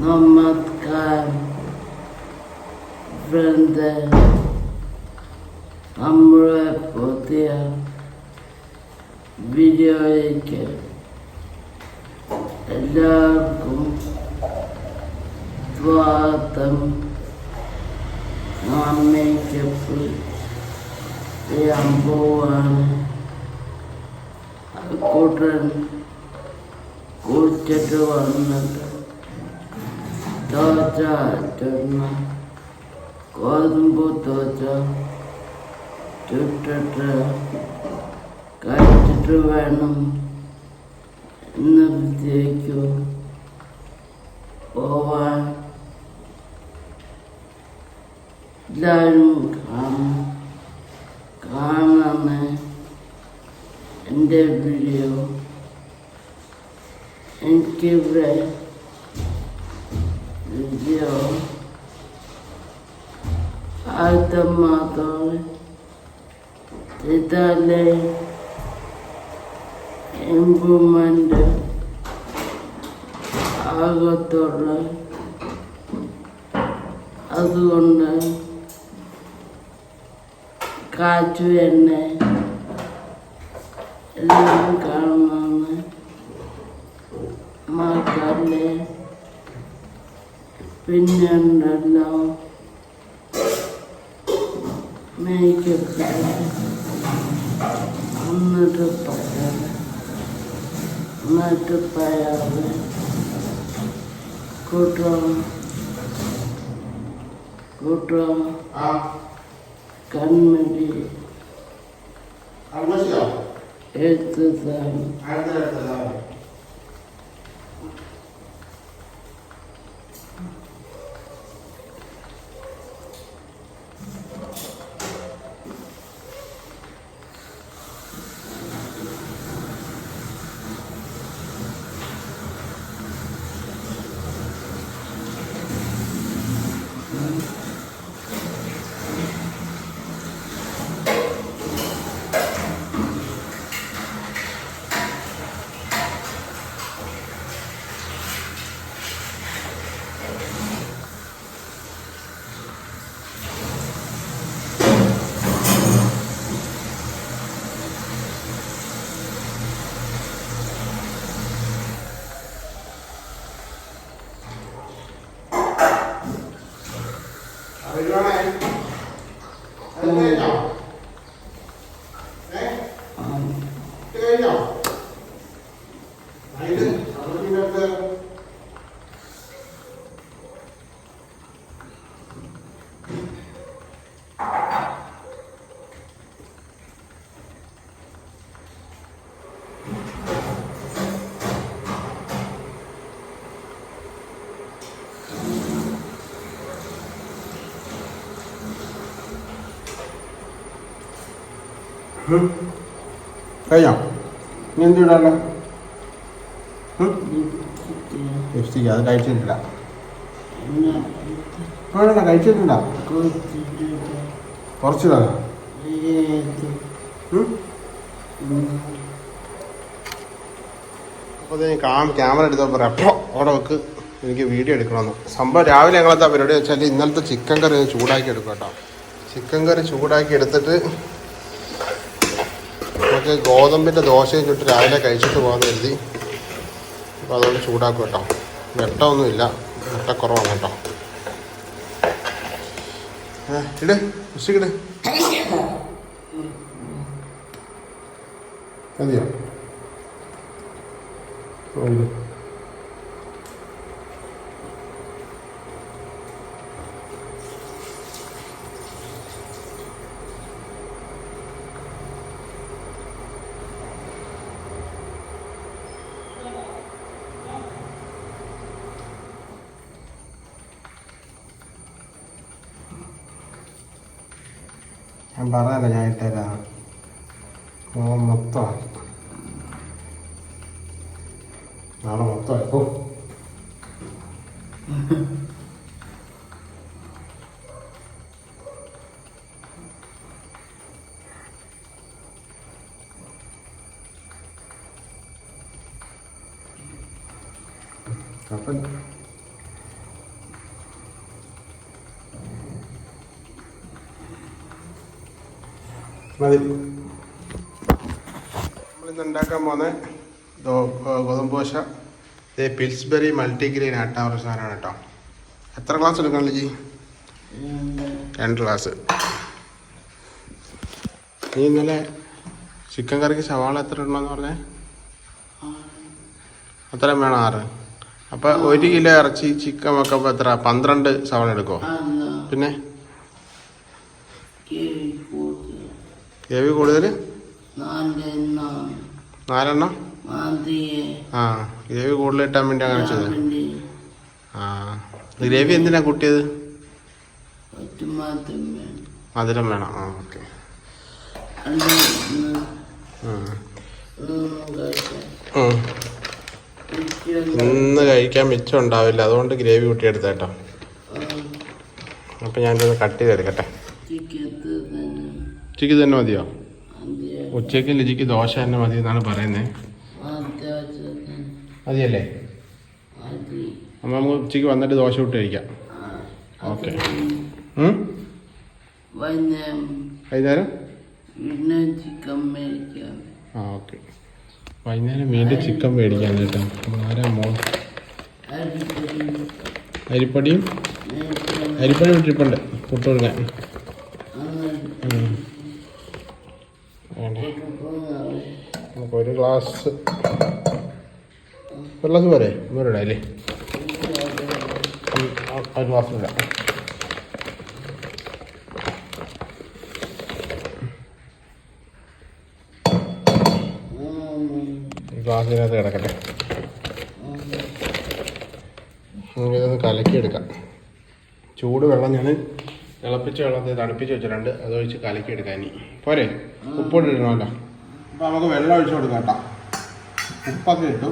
मोहम्मद खान वृंदर हमरा पोतिया videoya gel. Elâkum duadım nameke fır yambuan kutan kurtetu Anata കൂട്ടൻ കുളിച്ചിട്ട് വന്നിട്ട് ദോശ ചുണ്ണ ഗോതമ്പ് ദോശ ചുട്ടിട്ട് കഴിച്ചിട്ട് വേണം ഇന്നത്തേക്ക് പോവാൻ എല്ലാവരും കാണും കാണണേ എന്റെ വീഡിയോ എനിക്കിവിടെ വീഡിയോ അടുത്ത മാസം ചെയ്താലേ ഇമ്പ്രൂവ്മെൻ്റ് ആകത്തുള്ളൂ അതുകൊണ്ട് കാച്ചു എന്നെ എല്ലാവരും കാണുമെന്ന് മക്കളെ പിന്നെ ഉണ്ടല്ലോ മേക്കപ്പ് എന്നിട്ട് പയറ് എന്നിട്ട് പയറ് കൂട്ടം കൂട്ടം ആ കൺമണി ആൾമോശിയോ എഴുത്തുതാണ് കഴിഞ്ഞോ? ഇനി എന്ത് ഇടാനുള്ള ലിപ്സ്റ്റിക്ക് അത് കഴിച്ചിട്ടില്ല. വേണ്ട കഴിച്ചിട്ടില്ല കുറച്ച് തരാം അപ്പോൾ ഞാൻ കാം ക്യാമറ എടുത്തപ്പോൾ പറയാം. അപ്പോൾ അവിടെ വെക്ക്. എനിക്ക് വീഡിയോ എടുക്കണമെന്ന്. സംഭവം രാവിലെ ഞങ്ങളെന്താ പരിപാടി വെച്ചാൽ ഇന്നലത്തെ ചിക്കൻ കറി ചൂടാക്കി എടുക്കും കേട്ടോ. ചിക്കൻ കറി ചൂടാക്കി എടുത്തിട്ട് നമുക്ക് ഗോതമ്പിന്റെ ദോശയും ചുട്ട് രാവിലെ കഴിച്ചിട്ട് പോകാമെന്ന് കരുതി. അപ്പോൾ അതുകൊണ്ട് ചൂടാക്കും കേട്ടോ. വെട്ടമൊന്നുമില്ല. വെട്ടക്കുറവാണ് കേട്ടോ. ഇട്. ഉച്ചക്കിട് മതിയോ ആ, ഇട്. ഞാൻ പറഞ്ഞല്ലോ ഞാൻ ഇട്ടേരാ ഓ മൊത്തമായി നാളെ മൊത്തമായി മതി. നമ്മളിന്ന് ഉണ്ടാക്കാൻ പോകുന്ന ഗോതമ്പ് ദോശ. ഇത് പിൽസ്ബെറി മൾട്ടിഗ്രെയിൻ ആട്ടാവുന്ന സാധനമാണ് കേട്ടോ. എത്ര ഗ്ലാസ് എടുക്കണം ജി രണ്ട് രണ്ട് ഗ്ലാസ് നീ ഇന്നലെ ചിക്കൻ കറിക്ക് സവാള എത്ര ഇടണമെന്ന് പറഞ്ഞേ? അത്രയും വേണം ആറ്. അപ്പം ഒരു കിലോ ഇറച്ചി ചിക്കൻ വെക്കുമ്പോൾ എത്ര? പന്ത്രണ്ട് സവാള എടുക്കുമോ പിന്നെ? ഗ്രേവി കൂടുതൽ നാലെണ്ണം. ആ ഗ്രേവി കൂടുതൽ ഇട്ടാൻ വേണ്ടി അങ്ങനെ ചെയ്തത് ആ ഗ്രേവി എന്തിനാ കൂട്ടിയത്? മധുരം വേണം. ആ ഓക്കെ. ഇന്ന് കഴിക്കാൻ മിച്ചം ഉണ്ടാവില്ല. അതുകൊണ്ട് ഗ്രേവി കൂട്ടിയെടുത്തേട്ടോ അപ്പം ഞാനിതൊന്ന് കട്ട് ചെയ്തെടുക്കട്ടെ ഉച്ചയ്ക്ക് തന്നെ മതിയോ? ഉച്ചയ്ക്ക് ലിജിക്ക് ദോശ തന്നെ മതി എന്നാണ് പറയുന്നത് മതിയല്ലേ? മതി അപ്പം നമുക്ക് ഉച്ചയ്ക്ക് വന്നിട്ട് ദോശ വിട്ട് കഴിക്കാം. ഓക്കെ? വൈകുന്നേരം? ആ ഓക്കെ. വൈകുന്നേരം വീണ്ടും ചിക്കൻ മേടിക്കാൻ കേട്ടോ. ആരാ മോൾ? അരിപ്പൊടി അരിപ്പൊടിയും? അരിപ്പൊടി ഇട്ടിട്ടുണ്ട്. പുട്ട് കൊടുക്കാൻ അങ്ങനെ ഉം. വേണ്ടേ പോകുന്നവരെ നമുക്ക് ഒരു ഗ്ലാസ് ഒരു ഗ്ലാസ് പോരെ? ഇവരുടെ അല്ലേ ഒരു ഗ്ലാസ് ഇടാം ഗ്ലാസിനകത്ത് കിടക്കട്ടെ. നമുക്കിതൊന്ന് കലക്കിയെടുക്കാം. ചൂട് വെള്ളം ഞാൻ തിളപ്പിച്ച വെള്ളത്തിൽ തണുപ്പിച്ച് വെച്ചിട്ടുണ്ട്. അത് ഒഴിച്ച് കലക്കിയെടുക്കാൻ ഇനി. പോരെ? ഉപ്പോട്ട് ഇടണമല്ലോ അപ്പോൾ നമുക്ക് വെള്ളം ഒഴിച്ചു കൊടുക്കാം കേട്ടോ. ഉപ്പൊക്കെ ഇട്ടു.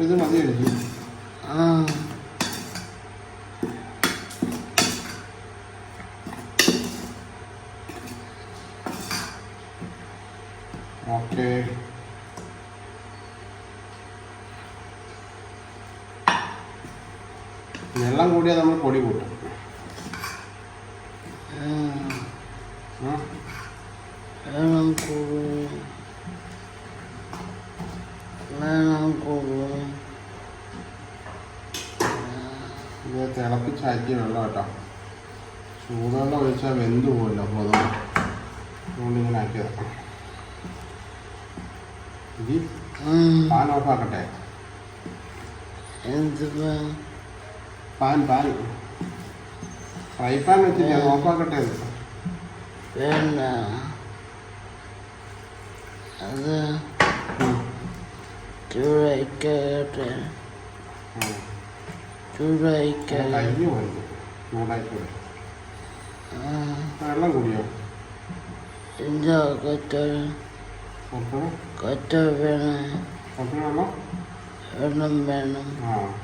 ഇത് മതി കഴിച്ചു ഓക്കെ. വെള്ളം കൂടിയാൽ നമ്മൾ പൊടി കൂട്ടും ഉം. വേണം കൂടും വേണം കൂടും ഇത് തിളപ്പിച്ചാറ്റിയ വെള്ളം കേട്ടോ ഒഴിച്ചാൽ വെന്ത് പോകില്ല ഗോതമ്പ് അതുകൊണ്ട് ഇങ്ങനെ ആക്കിയതാണ് ഇനി പാൻ ഓഫാക്കട്ടെ പാൻ പാൻ. ഫ്രൈ പാൻ വെച്ചില്ല അത് ഓഫാക്കട്ടെ ചൂടായിക്കോട്ടെ വേണ്ട. അത് ഉം. ചൂടായിക്കട്ടെ. വെള്ളം കൂടിയോ? എന്താ കുറച്ച് കൊത്ത വേണം. വെള്ളം? വേണം. ആ.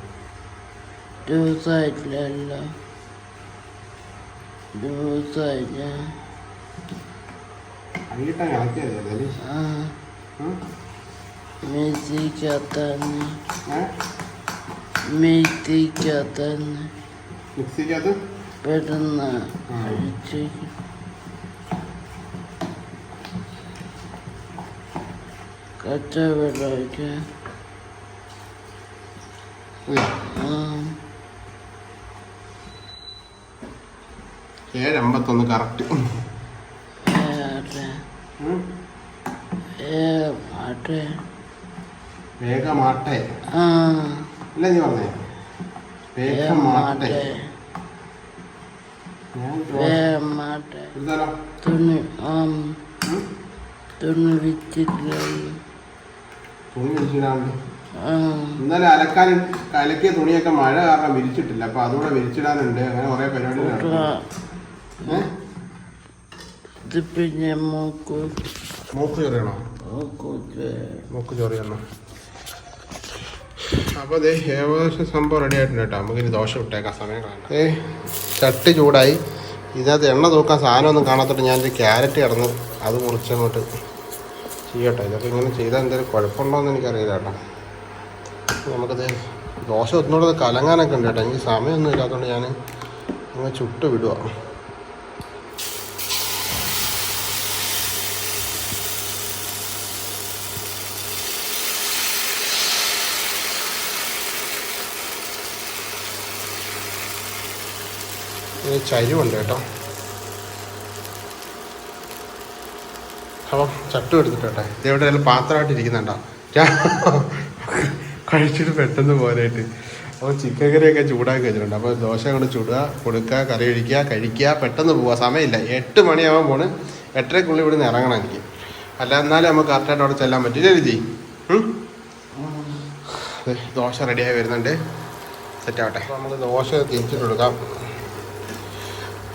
ദിവസമായില്ലല്ലോ ദിവസമായില്ല. അങ്ങിട്ട് ഇളക്കിയത് പെട്ടെന്ന് അഴിച്ച് അടിച്ച് കച്ച വെള്ളമൊക്കെ ഏഴമ്പത്തൊന്ന് ആ ഏഴ് അമ്പത്തൊന്ന് കറക്റ്റ് വേഗമാട്ടെ അല്ലേ നീ പറഞ്ഞേ. വേഗമാട്ടെ തുണി? തുണി വിറ്റില്ല ഇന്നലെ അലക്കാൻ അലക്കിയ തുണിയൊക്കെ മഴ കാരണം വിരിച്ചിട്ടില്ല. അപ്പൊ അതുകൂടെ വിരിച്ചിടാനുണ്ട്. അങ്ങനെ കുറെ പിന്നെ മൂക്കു മൂക്ക് ചൊറിയണോ മൂക്ക് ചൊറിയണോ അപ്പോൾ അതെ ഏകദേശം സംഭവം റെഡി ആയിട്ടുണ്ട് കേട്ടോ. നമുക്കിനി ദോശ വിട്ടേക്കാം. സമയം കാണാം ഏ ചട്ടി ചൂടായി. ഇതിനകത്ത് എണ്ണ തൂക്കാൻ സാധനമൊന്നും കാണാത്തോട്ട് ഞാനൊരു ക്യാരറ്റ് കിടന്നു അത് മുറിച്ചങ്ങോട്ട് ചെയ്യട്ടെ. ഇതൊക്കെ ഇങ്ങനെ ചെയ്താൽ എന്തെങ്കിലും കുഴപ്പമുണ്ടോയെന്ന് എനിക്കറിയില്ല കേട്ടോ. നമുക്കത് ദോശ ഒന്നുകൂടെ ഒന്ന് കലങ്ങാനൊക്കെ ഉണ്ട് കേട്ടോ. എനിക്ക് സമയമൊന്നും ഇല്ലാത്തതുകൊണ്ട് ഞാൻ അങ്ങ് ചുട്ട് വിടുക ഇനി ചരിവുണ്ട് കേട്ടോ. അപ്പം ചട്ടു എടുത്തിട്ടെ ഇതെവിടെ പാത്രമായിട്ട് ഇരിക്കുന്നുണ്ടോ? കഴിച്ചിട്ട് പെട്ടെന്ന് പോരായിട്ട്. അപ്പോൾ ചിക്കൻ കറിയൊക്കെ ചൂടാക്കി വെച്ചിട്ടുണ്ട്. അപ്പോൾ ദോശ കൊണ്ട് ചുടുക കൊടുക്കുക കറി ഒഴിക്കുക കഴിക്കുക. പെട്ടെന്ന് പോവുക സമയമില്ല. എട്ട് മണിയാവാൻ പോണ്. എട്ടരക്കുള്ളിൽ ഇവിടെ നിന്ന് ഇറങ്ങണം എനിക്ക്. അല്ല എന്നാലും നമുക്ക് കറക്റ്റായിട്ട് അവിടെ ചെല്ലാൻ പറ്റില്ല രീതി ദോശ റെഡിയായി വരുന്നുണ്ട്. സെറ്റ് ആവട്ടെ. അപ്പോൾ നമുക്ക് ദോശ തിരിച്ചിട്ട് കൊടുക്കാം.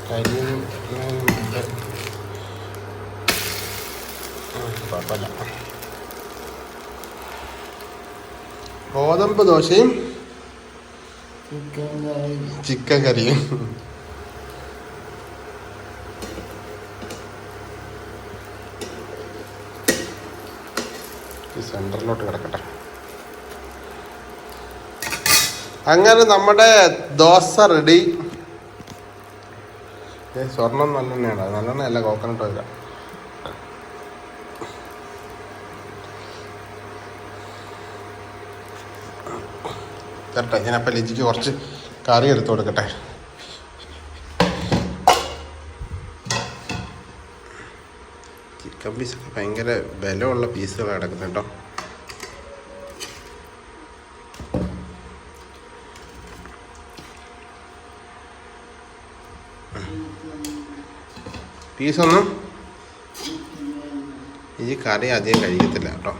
കരിയുന്നുണ്ട് കുഴപ്പമില്ല. ഗോതമ്പ് ദോശയും ചിക്കൻ കറി ചിക്കൻ കറിയും. ഈ സെന്ററിലോട്ട് കിടക്കട്ടെ. അങ്ങനെ നമ്മുടെ ദോശ റെഡി സ്വർണം നല്ലെണ്ണയാണ്. നല്ലെണ്ണ അല്ല കോക്കനട്ട് ഓയില തരട്ടെ ഞാനപ്പം ലജിക്ക് കുറച്ച് കറി എടുത്തു കൊടുക്കട്ടെ. ചിക്കൻ പീസൊക്കെ ഭയങ്കര ബലമുള്ള പീസുകളാണ് കിടക്കുന്നത് കേട്ടോ. പീസൊന്നും ഈ കറി അധികം കഴിക്കത്തില്ല കേട്ടോ.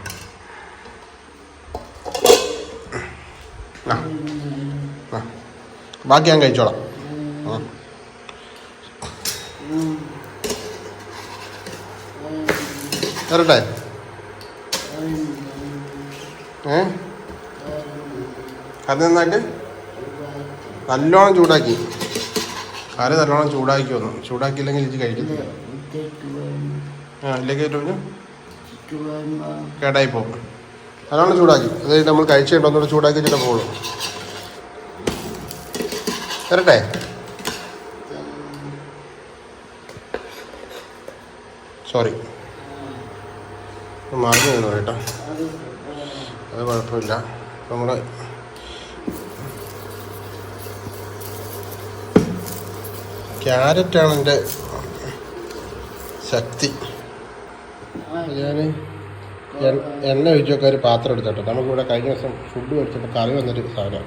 ബാക്കി ഞാൻ കഴിച്ചോളാം. വരട്ടെ. ഏ? അത് നന്നായിട്ട് നല്ലോണം ചൂടാക്കി. കറി നല്ലോണം ചൂടാക്കി വന്നു. ചൂടാക്കിയില്ലെങ്കിൽ ഇത് വേണം ആ ഇല്ലെങ്കിൽ കേടായി പോകും. നല്ലോണം ചൂടാക്കി. അതായത് നമ്മൾ കഴിച്ചിട്ട് ഒന്നുകൂടെ ചൂടാക്കി വെച്ചിട്ട് പോകുള്ളൂ തരട്ടെ സോറി മാറി വീണു കേട്ടോ. അത് കുഴപ്പമില്ല. നമ്മൾ ക്യാരറ്റാണ് എന്റെ ശക്തി. ഞാൻ എണ്ണ ഒഴിച്ചൊക്കെ ഒരു പാത്രം എടുത്തോട്ടെ നമുക്കിവിടെ കഴിഞ്ഞ ദിവസം ഫുഡ് മേടിച്ചിട്ട് കറി വന്നൊരു സാധനം.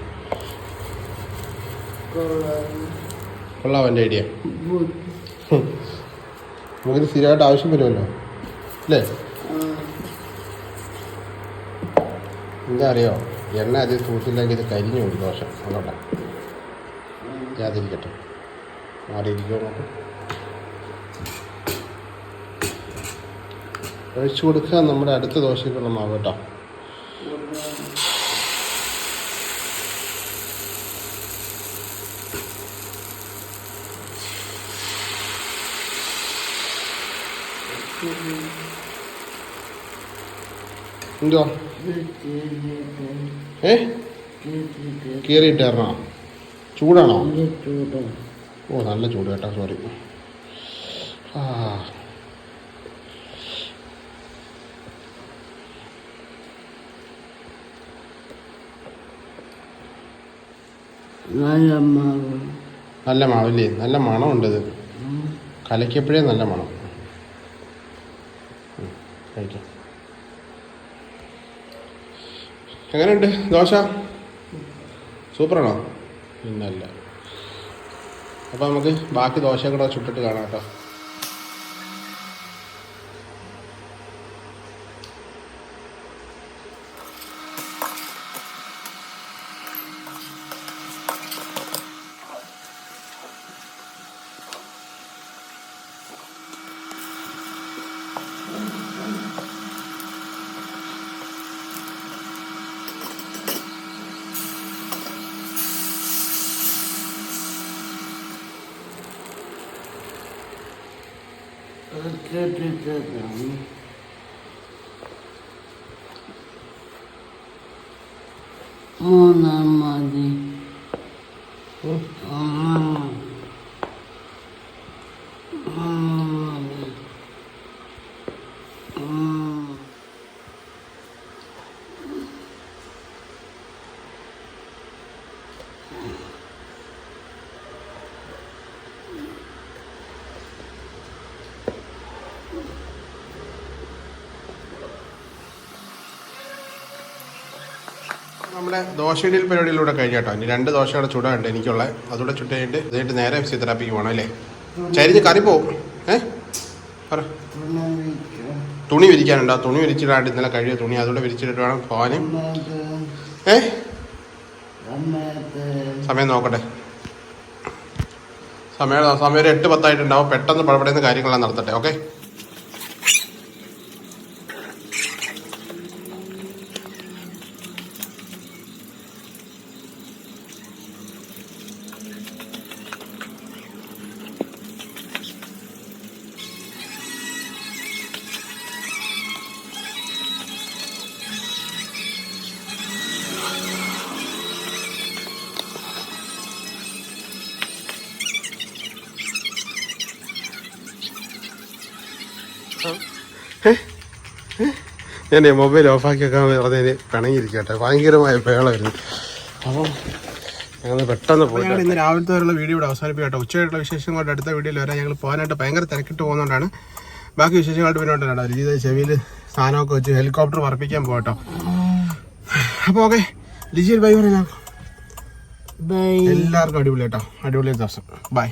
കൊള്ളാം എന്റെ ഐഡിയ. നമുക്കിത് സ്ഥിരമായിട്ട് ആവശ്യം വരുമല്ലോ. അല്ലേ? എന്താ അറിയോ? എണ്ണ അതിൽ തൂത്തില്ലെങ്കിൽ ഇത് കരിഞ്ഞു പോകും ദോഷം അതുകൊണ്ടാണ് ഞാതിരിക്കട്ടെ മാറിയിരിക്കുമോ നോക്കും ഒഴിച്ചു കൊടുക്കുക നമ്മുടെ അടുത്ത ദോശയ്ക്കുള്ള മാവ് കേട്ടോ എന്തോ ഏ കീറിയിട്ടായിരുന്നോ? ചൂടാണോ? ചൂട്. ഓ നല്ല ചൂട് കേട്ടോ സോറി ആ. നല്ല മാവ് നല്ല മാവില്ലേ? നല്ല മണമുണ്ട് ഇത്. കലക്കിയപ്പോഴേ നല്ല മണം. എങ്ങനെയുണ്ട്? ദോശ? സൂപ്പറാണോ? പിന്നല്ല അപ്പോൾ നമുക്ക് ബാക്കി ദോശ കൂടെ ചുട്ടിട്ട് കാണാം കേട്ടോ. கேட்டுட்டு மூணாம் மாதிரி Mm-hmm. നമ്മുടെ ദോശയിടൽ പരിപാടിയിലൂടെ കഴിഞ്ഞാട്ടോ. ഇനി രണ്ട് ദോശയുടെ ചൂടാണ്ട് എനിക്കുള്ള അതുകൂടെ ചുട്ട് കഴിഞ്ഞിട്ട് നേരെ ഫിസിയോതെറാപ്പിക്ക് പോകണം അല്ലേ? ചരിഞ്ഞ് കറി പോകും ഏ? പറ. തുണി വിരിക്കാനുണ്ടോ? തുണി വിരിച്ചിടാണ്ട് ഇന്നലെ കഴിയ തുണി അതുകൂടെ വിരിച്ചിട്ട് വേണം പോകാനും ഏ? സമയം നോക്കട്ടെ. സമയം സമയം ഒരു എട്ട് പത്തായിട്ടുണ്ടാവും. പെട്ടെന്ന് പടപടയുന്ന കാര്യങ്ങളെല്ലാം നടത്തട്ടെ ഓക്കെ? ഞാൻ മൊബൈൽ ഓഫാക്കി വെക്കാൻ പറഞ്ഞതിന് പിണങ്ങിയിരിക്കട്ടെ. ഭയങ്കരമായ പേളായിരുന്നു അപ്പം ഞങ്ങൾ പെട്ടെന്ന് പോയി ഞങ്ങൾ ഇന്ന് രാവിലത്തെ വരെയുള്ള വീഡിയോ ഇവിടെ അവസാനിപ്പിക്കട്ടെ. ഉച്ചയായിട്ടുള്ള വിശേഷങ്ങളുടെ അടുത്ത വീഡിയോയിൽ വരാൻ ഞങ്ങൾ പോകാനായിട്ട് ഭയങ്കര തിരക്കിട്ട് പോകുന്നതുകൊണ്ടാണ് ബാക്കി വിശേഷങ്ങളായിട്ട് പിന്നെ ഉണ്ടാണ് രീതി ചെവിയിൽ സാധനമൊക്കെ വെച്ച് ഹെലികോപ്റ്റർ പറപ്പിക്കാൻ പോകട്ടോ. അപ്പോൾ ഓക്കെ ലിജിയിൽ ബൈ പറഞ്ഞാൽ ബൈ എല്ലാവർക്കും അടിപൊളി കേട്ടോ. അടിപൊളി ദിവസം. ബൈ